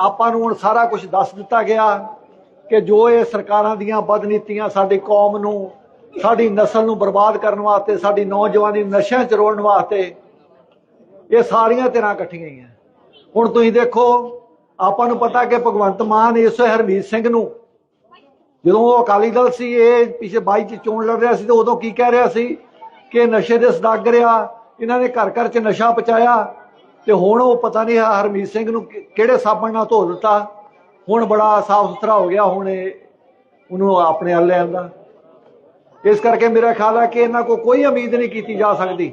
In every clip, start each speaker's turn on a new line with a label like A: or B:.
A: ਆਪਾਂ ਨੂੰ ਹੁਣ ਸਾਰਾ ਕੁਝ ਦੱਸ ਦਿੱਤਾ ਗਿਆ ਕਿ ਜੋ ਇਹ ਸਰਕਾਰਾਂ ਦੀਆਂ ਬਦਨੀਤੀਆਂ ਸਾਡੀ ਕੌਮ ਨੂੰ, ਸਾਡੀ ਨਸਲ ਨੂੰ ਬਰਬਾਦ ਕਰਨ ਵਾਸਤੇ, ਸਾਡੀ ਨੌਜਵਾਨੀ ਨਸ਼ਿਆਂ ਚ ਰੋਲਣ ਵਾਸਤੇ, ਇਹ ਸਾਰੀਆਂ ਧਿਰਾਂ ਇਕੱਠੀਆਂ ਹੀ ਆ ਹੁਣ ਤੁਸੀਂ ਦੇਖੋ, ਆਪਾਂ ਨੂੰ ਪਤਾ ਕਿ ਭਗਵੰਤ ਮਾਨ ਇਸ ਹਰਮੀਤ ਸਿੰਘ ਨੂੰ, ਜਦੋਂ ਉਹ ਅਕਾਲੀ ਦਲ ਸੀ, ਇਹ ਪਿਛੇ 22 ਚ ਚੋਣ ਲੜ ਰਿਹਾ ਸੀ ਤੇ ਉਦੋਂ ਕੀ ਕਹਿ ਰਿਹਾ ਸੀ ਕਿ ਨਸ਼ੇ ਦੇ ਸਦਾਗਰ ਆ, ਇਹਨਾਂ ਨੇ ਘਰ ਘਰ ਚ ਨਸ਼ਾ ਪਚਾਇਆ ਤੇ ਹੁਣ ਉਹ ਪਤਾ ਨਹੀਂ ਹਰਮੀਤ ਸਿੰਘ ਨੂੰ ਕਿਹੜੇ ਸਾਬਣ ਨਾਲ ਧੋ ਦਿੱਤਾ। ਹੁਣ ਬੜਾ ਸਾਫ਼ ਸੁਥਰਾ ਹੋ ਗਿਆ, ਹੁਣ ਇਹ ਉਹਨੂੰ ਆਪਣੇ ਹੱਲ ਲੈ ਆਂਦਾ ਇਸ ਕਰਕੇ ਮੇਰਾ ਖਿਆਲ ਹੈ ਕਿ ਇਹਨਾਂ ਕੋ ਕੋਈ ਉਮੀਦ ਨਹੀਂ ਕੀਤੀ ਜਾ ਸਕਦੀ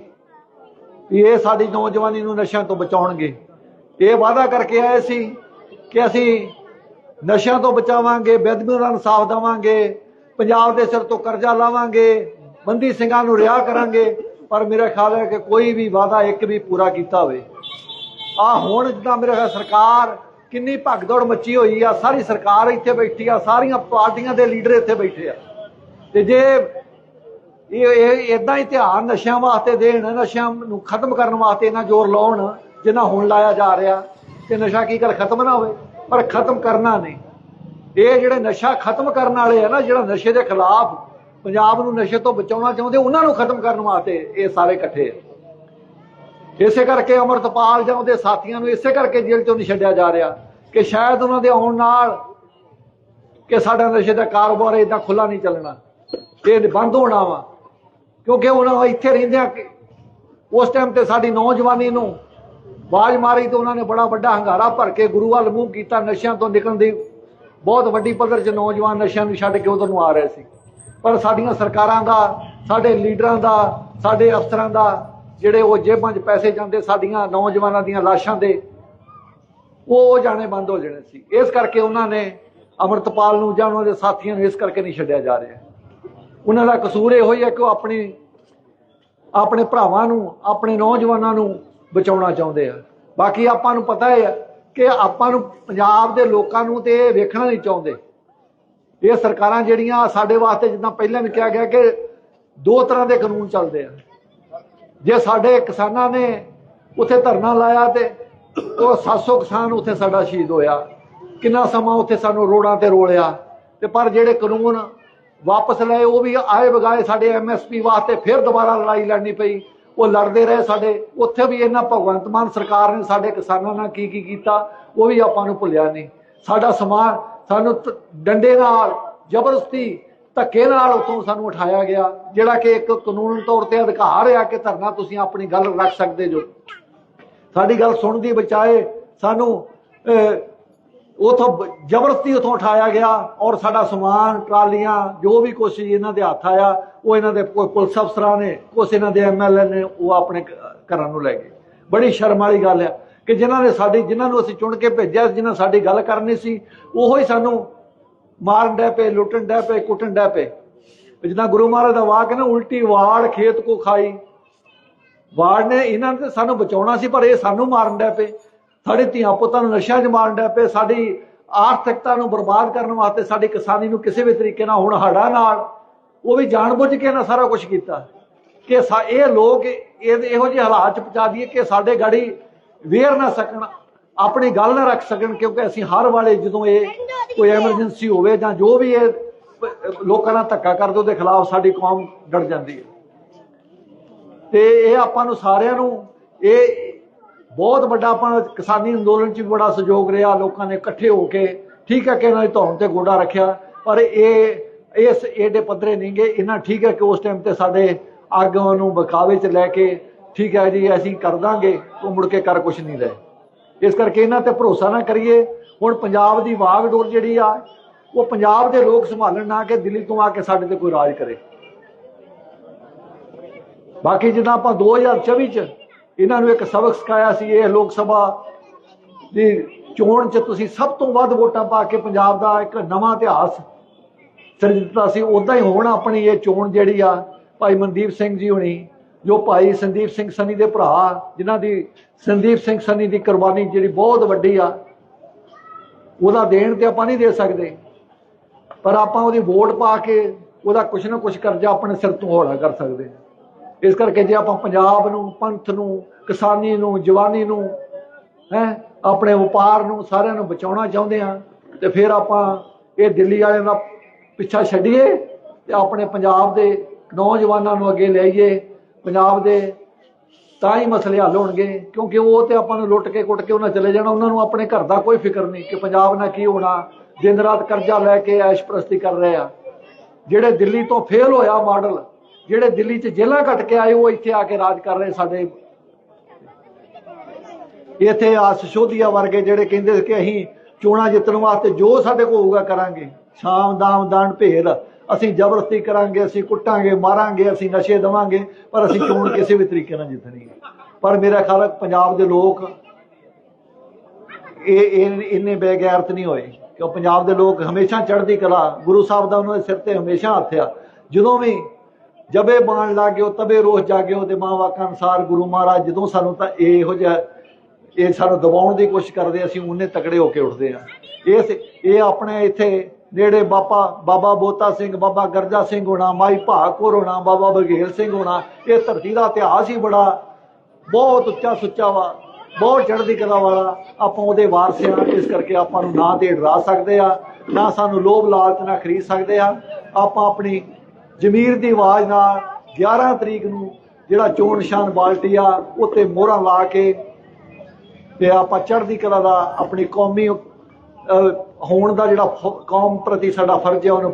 A: ਵੀ ਇਹ ਸਾਡੀ ਨੌਜਵਾਨੀ ਨੂੰ ਨਸ਼ਿਆਂ ਤੋਂ ਬਚਾਉਣਗੇ। ਇਹ ਵਾਅਦਾ ਕਰਕੇ ਆਏ ਸੀ ਕਿ ਅਸੀਂ ਨਸ਼ਿਆਂ ਤੋਂ ਬਚਾਵਾਂਗੇ ਬੇਦਬੀਆਂ ਦਾ ਇਨਸਾਫ ਦੇਵਾਂਗੇ, ਪੰਜਾਬ ਦੇ ਸਿਰ ਤੋਂ ਕਰਜ਼ਾ ਲਾਵਾਂਗੇ, ਬੰਦੀ ਸਿੰਘਾਂ ਨੂੰ ਰਿਹਾ ਕਰਾਂਗੇ। ਪਰ ਮੇਰਾ ਖਿਆਲ ਹੈ ਕਿ ਕੋਈ ਵੀ ਵਾਅਦਾ ਇੱਕ ਵੀ ਪੂਰਾ ਕੀਤਾ ਹੋਵੇ। ਆ ਹੁਣ ਜਿੱਦਾਂ ਮੇਰੇ ਖਿਆਲ ਸਰਕਾਰ ਕਿੰਨੀ ਭਗਦੌੜ ਮੱਚੀ ਹੋਈ ਆ, ਸਾਰੀ ਸਰਕਾਰ ਇੱਥੇ ਬੈਠੀ ਆ, ਸਾਰੀਆਂ ਪਾਰਟੀਆਂ ਦੇ ਲੀਡਰ ਇੱਥੇ ਬੈਠੇ ਆ। ਤੇ ਜੇ ਇਹ ਇਦਾਂ ਹੀ ਧਿਆਨ ਨਸ਼ਿਆਂ ਵਾਸਤੇ ਦੇਣ, ਨਸ਼ਿਆਂ ਨੂੰ ਖਤਮ ਕਰਨ ਵਾਸਤੇ ਇਹਨਾਂ ਜ਼ੋਰ ਲਾਉਣ ਜਿੰਨਾ ਹੁਣ ਲਾਇਆ ਜਾ ਰਿਹਾ ਕਿ ਨਸ਼ਾ ਕੀ ਕਰ ਖਤਮ ਨਾ ਹੋਵੇ? ਪਰ ਖਤਮ ਕਰਨਾ ਨਹੀਂ। ਇਹ ਜਿਹੜੇ ਨਸ਼ਾ ਖਤਮ ਕਰਨ ਵਾਲੇ ਆ ਨਾ, ਜਿਹੜਾ ਨਸ਼ੇ ਦੇ ਖਿਲਾਫ ਪੰਜਾਬ ਨੂੰ ਨਸ਼ੇ ਤੋਂ ਬਚਾਉਣਾ ਚਾਹੁੰਦੇ, ਉਹਨਾਂ ਨੂੰ ਖਤਮ ਕਰਨ ਵਾਸਤੇ ਇਹ ਸਾਰੇ ਇਕੱਠੇ ਆ। ਇਸੇ ਕਰਕੇ ਅਮਰਤਪਾਲ ਜਾਂ ਉਹਦੇ ਸਾਥੀਆਂ ਨੂੰ ਇਸੇ ਕਰਕੇ ਜੇਲ੍ਹ ਚੋਂ ਨਹੀਂ ਛੱਡਿਆ ਜਾ ਰਿਹਾ ਕਿ ਸ਼ਾਇਦ ਉਹਨਾਂ ਦੇ ਆਉਣ ਨਾਲ ਕਿ ਸਾਡਾ ਨਸ਼ੇ ਦਾ ਕਾਰੋਬਾਰ ਇਦਾਂ ਖੁੱਲਾ ਨਹੀਂ ਚੱਲਣਾ। ਇਹ ਬੰਦ ਹੋਣਾ ਵਾ। ਕਿਉਂਕਿ ਉਹਨਾਂ ਇੱਥੇ ਰਹਿੰਦਿਆਂ ਕਿ ਉਸ ਟਾਈਮ ਤੇ ਸਾਡੀ ਨੌਜਵਾਨੀ ਨੂੰ ਬਾਜ ਮਾਰੀ ਤੇ ਉਹਨਾਂ ਨੇ ਬੜਾ ਵੱਡਾ ਹੰਗਾਰਾ ਭਰ ਕੇ ਗੁਰੂ ਵੱਲ ਮੂੰਹ ਕੀਤਾ, ਨਸ਼ਿਆਂ ਤੋਂ ਨਿਕਲਣ ਦੀ ਬਹੁਤ ਵੱਡੀ ਪੱਧਰ 'ਚ ਨੌਜਵਾਨ ਨਸ਼ਿਆਂ ਨੂੰ ਛੱਡ ਕੇ ਉਧਰ ਨੂੰ ਆ ਰਹੇ ਸੀ। ਪਰ ਸਾਡੀਆਂ ਸਰਕਾਰਾਂ ਦਾ, ਸਾਡੇ ਲੀਡਰਾਂ ਦਾ, ਸਾਡੇ ਅਫਸਰਾਂ ਦਾ ਜਿਹੜੇ ਉਹ ਜੇਬਾਂ 'ਚ ਪੈਸੇ ਜਾਂਦੇ ਸਾਡੀਆਂ ਨੌਜਵਾਨਾਂ ਦੀਆਂ ਲਾਸ਼ਾਂ ਦੇ, ਉਹ ਉਹ ਜਾਣੇ ਬੰਦ ਹੋ ਜਾਣੇ ਸੀ। ਇਸ ਕਰਕੇ ਉਹਨਾਂ ਨੇ ਅਮਰਤਪਾਲ ਨੂੰ ਜਾਂ ਉਹਨਾਂ ਦੇ ਸਾਥੀਆਂ ਨੂੰ ਇਸ ਕਰਕੇ ਨਹੀਂ ਛੱਡਿਆ ਜਾ ਰਿਹਾ। ਉਹਨਾਂ ਦਾ ਕਸੂਰ ਇਹੋ ਹੀ ਹੈ ਕਿ ਉਹ ਆਪਣੀ, ਆਪਣੇ ਭਰਾਵਾਂ ਨੂੰ, ਆਪਣੇ ਨੌਜਵਾਨਾਂ ਨੂੰ ਬਚਾਉਣਾ ਚਾਹੁੰਦੇ ਆ। ਬਾਕੀ ਆਪਾਂ ਨੂੰ ਪਤਾ ਹੈ ਕਿ ਆਪਾਂ ਨੂੰ ਪੰਜਾਬ ਦੇ ਲੋਕਾਂ ਨੂੰ ਤੇ ਇਹ ਵੇਖਣਾ ਨਹੀਂ ਚਾਹੁੰਦੇ। ਇਹ ਸਰਕਾਰਾਂ ਜਿਹੜੀਆਂ ਸਾਡੇ ਵਾਸਤੇ ਜਿੱਦਾਂ ਪਹਿਲਾਂ ਵੀ ਕਿਹਾ ਗਿਆ ਕਿ ਦੋ ਤਰ੍ਹਾਂ ਦੇ ਕਾਨੂੰਨ ਚੱਲਦੇ ਆ। ਜੇ ਸਾਡੇ ਕਿਸਾਨਾਂ ਨੇ ਉੱਥੇ ਧਰਨਾ ਲਾਇਆ ਤੇ ਉਹ 700 ਕਿਸਾਨ ਉੱਥੇ ਸਾਡਾ ਸ਼ਹੀਦ ਹੋਇਆ। ਕਿੰਨਾ ਸਮਾਂ ਉੱਥੇ ਸਾਨੂੰ ਰੋਡਾਂ ਤੇ ਰੋਲਿਆ। ਤੇ ਪਰ ਜਿਹੜੇ ਕਾਨੂੰਨ ਵਾਪਸ ਲਏ, ਉਹ ਵੀ ਆਏ ਬਗਾਏ ਸਾਡੇ ਐਮਐਸਪੀ ਵਾਸਤੇ ਫਿਰ ਦੁਬਾਰਾ ਲੜਾਈ ਲੜਨੀ ਪਈ। ਉਹ ਲੜਦੇ ਰਹੇ ਸਾਡੇ। ਉੱਥੇ ਵੀ ਇਹਨਾਂ ਭਗਵੰਤ ਮਾਨ ਸਰਕਾਰ ਨੇ ਸਾਡੇ ਕਿਸਾਨਾਂ ਨਾਲ ਕੀ ਕੀ ਕੀਤਾ, ਉਹ ਵੀ ਆਪਾਂ ਨੂੰ ਭੁੱਲਿਆ ਨਹੀਂ। ਸਾਡਾ ਸਮਾਨ ਸਾਨੂੰ ਡੰਡੇ ਨਾਲ ਜ਼ਬਰਦਸਤੀ ਧੱਕੇ ਨਾਲ ਉੱਥੋਂ ਸਾਨੂੰ ਉਠਾਇਆ ਗਿਆ ਜਿਹੜਾ ਕਿ ਇੱਕ ਕਾਨੂੰਨ ਤੌਰ ਤੇ ਅਧਿਕਾਰ ਆ ਕਿ ਧਰਨਾ ਤੁਸੀਂ ਆਪਣੀ ਗੱਲ ਰੱਖ ਸਕਦੇ ਜੋ। ਸਾਡੀ ਗੱਲ ਸੁਣਨ ਦੀ ਬਚਾਏ ਸਾਨੂੰ ਉਥੋਂ ਜ਼ਬਰਦਸਤੀ ਉਥੋਂ ਉਠਾਇਆ ਗਿਆ ਔਰ ਸਾਡਾ ਸਮਾਨ ਟਰਾਲੀਆਂ ਜੋ ਵੀ ਕੁਛ ਇਹਨਾਂ ਦੇ ਹੱਥ ਆਇਆ ਉਹ ਇਹਨਾਂ ਦੇ ਕੋਈ ਪੁਲਿਸ ਅਫਸਰਾਂ ਨੇ ਕੁਛ ਇਹਨਾਂ ਦੇ ਐਮਐਲਏ ਨੇ ਉਹ ਆਪਣੇ ਘਰਾਂ ਨੂੰ ਲੈ ਗਏ। ਬੜੀ ਸ਼ਰਮ ਵਾਲੀ ਗੱਲ ਆ ਕਿ ਜਿਨ੍ਹਾਂ ਨੇ ਸਾਡੀ ਜਿਨ੍ਹਾਂ ਨੂੰ ਅਸੀਂ ਚੁਣ ਕੇ ਭੇਜਿਆ ਸੀ, ਜਿਨ੍ਹਾਂ ਸਾਡੀ ਗੱਲ ਕਰਨੀ ਸੀ ਉਹੋ ਹੀ ਸਾਨੂੰ ਮਾਰਨ ਡੈ ਪਏ, ਲੁੱਟਣ ਡੈ ਪਏ, ਕੁੱਟਣ ਡੈ ਪਏ। ਜਿੱਦਾਂ ਗੁਰੂ ਮਹਾਰਾਜ ਦਾ ਵਾਕ ਹੈ ਨਾ, ਉਲਟੀ ਵਾੜ ਖੇਤ ਕੋ ਖਾਈ। ਵਾਰਡ ਨੇ ਇਹਨਾਂ ਨੇ ਸਾਨੂੰ ਬਚਾਉਣਾ ਸੀ, ਪਰ ਇਹ ਸਾਨੂੰ ਮਾਰਨ ਡੈ ਪਏ। ਸਾਡੇ ਧੀਆਂ ਪੁੱਤਾਂ ਨੂੰ ਨਸ਼ਿਆਂ 'ਚ ਮਾਰਨ ਡੈ ਪਏ, ਸਾਡੀ ਆਰਥਿਕਤਾ ਨੂੰ ਬਰਬਾਦ ਕਰਨ ਵਾਸਤੇ, ਸਾਡੀ ਕਿਸਾਨੀ ਨੂੰ ਕਿਸੇ ਵੀ ਤਰੀਕੇ ਨਾਲ, ਹੁਣ ਹੜਾ ਨਾਲ, ਉਹ ਵੀ ਜਾਣਬੁੱਝ ਕੇ ਇਹਨਾਂ ਸਾਰਾ ਕੁਝ ਕੀਤਾ। ਕਿ ਇਹ ਲੋਕ ਇਹੋ ਜਿਹੇ ਹਾਲਾਤ 'ਚ ਪਹੁੰਚਾ ਦਈਏ ਕਿ ਸਾਡੇ ਗਾੜੀ ਵੇਰ ਨਾ ਸਕਣ, ਆਪਣੀ ਗੱਲ ਨਾ ਰੱਖ ਸਕਣ, ਕਿਉਂਕਿ ਅਸੀਂ ਹਰ ਵਾਲੇ ਜਦੋਂ ਇਹ ਕੋਈ ਐਮਰਜੈਂਸੀ ਹੋਵੇ ਜਾਂ ਜੋ ਵੀ ਇਹ, ਲੋਕਾਂ ਨਾਲ ਧੱਕਾ ਕਰਦੇ ਉਹਦੇ ਖਿਲਾਫ ਸਾਡੀ ਕੌਮ ਡਟ ਜਾਂਦੀ ਹੈ। ਤੇ ਇਹ ਆਪਾਂ ਨੂੰ ਸਾਰਿਆਂ ਨੂੰ, ਇਹ ਬਹੁਤ ਵੱਡਾ ਆਪਾਂ ਕਿਸਾਨੀ ਅੰਦੋਲਨ 'ਚ ਵੀ ਬੜਾ ਸਹਿਯੋਗ ਰਿਹਾ, ਲੋਕਾਂ ਨੇ ਇਕੱਠੇ ਹੋ ਕੇ, ਠੀਕ ਹੈ ਕਿ ਇਹਨਾਂ ਦੀ ਧੌਣ ਤੇ ਗੋਡਾ ਰੱਖਿਆ, ਪਰ ਇਹ, ਇਸ ਏਡੇ ਪੱਧਰੇ ਨਹੀਂ ਗਏ ਇਹਨਾਂ ਠੀਕ ਹੈ ਕਿ ਉਸ ਟਾਈਮ ਤੇ ਸਾਡੇ ਆਗੂਆਂ ਨੂੰ ਬਖਾਵੇ 'ਚ ਲੈ ਕੇ, ਠੀਕ ਹੈ ਜੀ, ਅਸੀਂ ਕਰ ਦਾਂਗੇ, ਉਹ ਮੁੜ ਕੇ ਕਰ ਕੁਛ ਨਹੀਂ ਰਹੇ। ਇਸ ਕਰਕੇ ਇਹਨਾਂ ਤੇ ਭਰੋਸਾ ਨਾ ਕਰੀਏ। ਹੁਣ ਪੰਜਾਬ ਦੀ ਵਾਗਡੋਰ ਜਿਹੜੀ ਆ, ਉਹ ਪੰਜਾਬ ਦੇ ਲੋਕ ਸੰਭਾਲਣ ਨਾ ਕਿ ਦਿੱਲੀ ਤੋਂ ਆ ਕੇ ਸਾਡੇ ਤੇ ਕੋਈ ਰਾਜ ਕਰੇ। ਬਾਕੀ ਜਿੱਦਾਂ ਆਪਾਂ 2024 ਚ ਇਹਨਾਂ ਨੂੰ ਇੱਕ ਸਬਕ ਸਿਖਾਇਆ ਸੀ, ਇਹ ਲੋਕ ਸਭਾ ਦੀ ਚੋਣ ਚ ਤੁਸੀਂ ਸਭ ਤੋਂ ਵੱਧ ਵੋਟਾਂ ਪਾ ਕੇ ਪੰਜਾਬ ਦਾ ਇੱਕ ਨਵਾਂ ਇਤਿਹਾਸ ਸਿਰਜ ਦਿੱਤਾ ਸੀ। ਉਦਾਂ ਹੀ ਹੁਣ ਆਪਣੀ ਇਹ ਚੋਣ ਜਿਹੜੀ ਆ, ਭਾਈ ਮਨਦੀਪ ਸਿੰਘ ਜੀ ਹੁਣੀ ਜੋ ਭਾਈ ਸੰਦੀਪ ਸਿੰਘ ਸਨੀ ਦੇ ਭਰਾ, ਜਿਨ੍ਹਾਂ ਦੀ ਸੰਦੀਪ ਸਿੰਘ ਸਨੀ ਦੀ ਕੁਰਬਾਨੀ ਜਿਹੜੀ ਬਹੁਤ ਵੱਡੀ ਆ, ਉਹਦਾ ਦੇਣ ਤੇ ਆਪਾਂ ਨਹੀਂ ਦੇ ਸਕਦੇ। ਪਰ ਆਪਾਂ ਉਹਦੀ ਵੋਟ ਪਾ ਕੇ ਉਹਦਾ ਕੁਛ ਨਾ ਕੁਛ ਕਰਜ਼ਾ ਆਪਣੇ ਸਿਰ ਤੋਂ ਹੌਲਾ ਕਰ ਸਕਦੇ ਇਸ ਕਰਕੇ ਜੇ ਆਪਾਂ ਪੰਜਾਬ ਨੂੰ, ਪੰਥ ਨੂੰ, ਕਿਸਾਨੀ ਨੂੰ, ਜਵਾਨੀ ਨੂੰ, ਹੈ, ਆਪਣੇ ਵਪਾਰ ਨੂੰ ਸਾਰਿਆਂ ਨੂੰ ਬਚਾਉਣਾ ਚਾਹੁੰਦੇ ਆ ਤੇ ਫਿਰ ਆਪਾਂ ਇਹ ਦਿੱਲੀ ਵਾਲਿਆਂ ਦਾ ਪਿੱਛਾ ਛੱਡੀਏ ਤੇ ਆਪਣੇ ਪੰਜਾਬ ਦੇ ਨੌਜਵਾਨਾਂ ਨੂੰ ਅੱਗੇ ਲਿਆਈਏ ਪੰਜਾਬ ਦੇ ਤਾਂ ਹੀ ਮਸਲੇ ਹੱਲ ਹੋਣਗੇ, ਕਿਉਂਕਿ ਉਹ ਤੇ ਆਪਾਂ ਨੂੰ ਲੁੱਟ ਕੇ ਕੁੱਟ ਕੇ ਉਹਨਾਂ ਚਲੇ ਜਾਣਾ, ਉਹਨਾਂ ਨੂੰ ਆਪਣੇ ਘਰ ਦਾ ਕੋਈ ਫਿਕਰ ਨਹੀਂ ਕਿ ਪੰਜਾਬ ਨਾਲ ਕੀ ਹੋਣਾ, ਦਿਨ ਰਾਤ ਕਰਜ਼ਾ ਲੈ ਕੇ ਐਸ਼ ਪ੍ਰਸਤੀ ਕਰ ਰਹੇ ਆ। ਜਿਹੜੇ ਦਿੱਲੀ ਤੋਂ ਫੇਲ ਹੋਇਆ ਮਾਡਲ, ਜਿਹੜੇ ਦਿੱਲੀ 'ਚ ਜੇਲ੍ਹਾਂ ਕੱਟ ਕੇ ਆਏ, ਉਹ ਇੱਥੇ ਆ ਕੇ ਰਾਜ ਕਰ ਰਹੇ ਸਾਡੇ। ਇੱਥੇ ਆ ਸਿਸੋਦੀਆ ਵਰਗੇ ਜਿਹੜੇ ਕਹਿੰਦੇ ਸੀ ਕਿ ਅਸੀਂ ਚੋਣਾਂ ਜਿੱਤਣ ਵਾਸਤੇ ਜੋ ਸਾਡੇ ਕੋਲ ਹੋਊਗਾ ਕਰਾਂਗੇ। ਸ਼ਾਮ, ਦਾਮ, ਦਾਨ ਭੇਦ ਅਸੀਂ ਜ਼ਬਰਦਸਤੀ ਕਰਾਂਗੇ, ਅਸੀਂ ਕੁੱਟਾਂਗੇ, ਮਾਰਾਂਗੇ, ਅਸੀਂ ਨਸ਼ੇ ਦੇਵਾਂਗੇ, ਪਰ ਅਸੀਂ ਚੋਣ ਕਿਸੇ ਵੀ ਤਰੀਕੇ ਨਾਲ ਜਿੱਤਣੀ ਪਰ ਮੇਰਾ ਖਿਆਲ ਹੈ ਪੰਜਾਬ ਦੇ ਲੋਕ ਇਹ ਇੰਨੇ ਬੇਗੈਰਤ ਨਹੀਂ ਹੋਏ ਕਿ ਪੰਜਾਬ ਦੇ ਲੋਕ ਹਮੇਸ਼ਾ ਚੜ੍ਹਦੀ ਕਲਾ, ਗੁਰੂ ਸਾਹਿਬ ਦਾ ਉਹਨਾਂ ਦੇ ਸਿਰ ਤੇ ਹਮੇਸ਼ਾ ਹੱਥ ਆ। ਜਦੋਂ ਵੀ ਜਬੇ ਬਾਣ ਲਾਗਿਓ, ਤਬੇ ਰੋਹ ਜਾਗਿਓ ਤੇ ਮਾਂ ਵਾਕਾਂ ਅਨਸਾਰ ਗੁਰੂ ਮਹਾਰਾਜ ਜਦੋਂ ਸਾਨੂੰ ਤਾਂ ਇਹੋ ਜਿਹਾ ਇਹ ਸਾਨੂੰ ਦਬਾਉਣ ਦੀ ਕੋਸ਼ਿਸ਼ ਕਰਦੇ, ਅਸੀਂ ਉਹਨੇ ਤਕੜੇ ਹੋ ਕੇ ਉੱਠਦੇ ਆ ਇਸ ਇਹ ਆਪਣੇ ਇੱਥੇ ਨੇੜੇ ਬਾਬਾ ਬਾਬਾ ਬੋਤਾ ਸਿੰਘ, ਬਾਬਾ ਗਰਜਾ ਸਿੰਘ ਹੋਣਾ, ਮਾਈ ਭਾਗਪੁਰ ਹੋਣਾ, ਬਾਬਾ ਬਗੇਲ ਸਿੰਘ ਹੋਣਾ, ਇਹ ਧਰਤੀ ਦਾ ਇਤਿਹਾਸ ਹੀ ਬੜਾ ਬਹੁਤ ਉੱਚਾ ਸੁੱਚਾ ਵਾ, ਬਹੁਤ ਚੜ੍ਹਦੀ ਕਲਾ ਵਾਲਾ ਆਪਾਂ ਉਹਦੇ ਵਾਰਸ ਆ, ਇਸ ਕਰਕੇ ਆਪਾਂ ਨੂੰ ਨਾ ਤੇ ਡਰਾ ਸਕਦੇ ਆ, ਨਾ ਸਾਨੂੰ ਲੋਭ ਲਾਲਚ ਨਾਲ ਖਰੀਦ ਸਕਦੇ ਆ। ਆਪਾਂ ਆਪਣੀ ਜ਼ਮੀਰ ਦੀ ਆਵਾਜ਼ ਨਾਲ 11 ਤਰੀਕ ਨੂੰ ਜਿਹੜਾ ਚੋਣ ਨਿਸ਼ਾਨ ਬਾਲਟੀ ਆ, ਉੱਤੇ ਮੋਹਰਾਂ ਲਾ ਕੇ ਤੇ ਆਪਾਂ ਚੜ੍ਹਦੀ ਕਲਾ ਦਾ ਆਪਣੀ ਕੌਮੀ ਹੋਣ ਦਾ ਜਿਹੜਾ ਕੌਮ ਪ੍ਰਤੀ ਸਾਡਾ ਫਰਜ਼ ਹੈ ਉਹਨੂੰ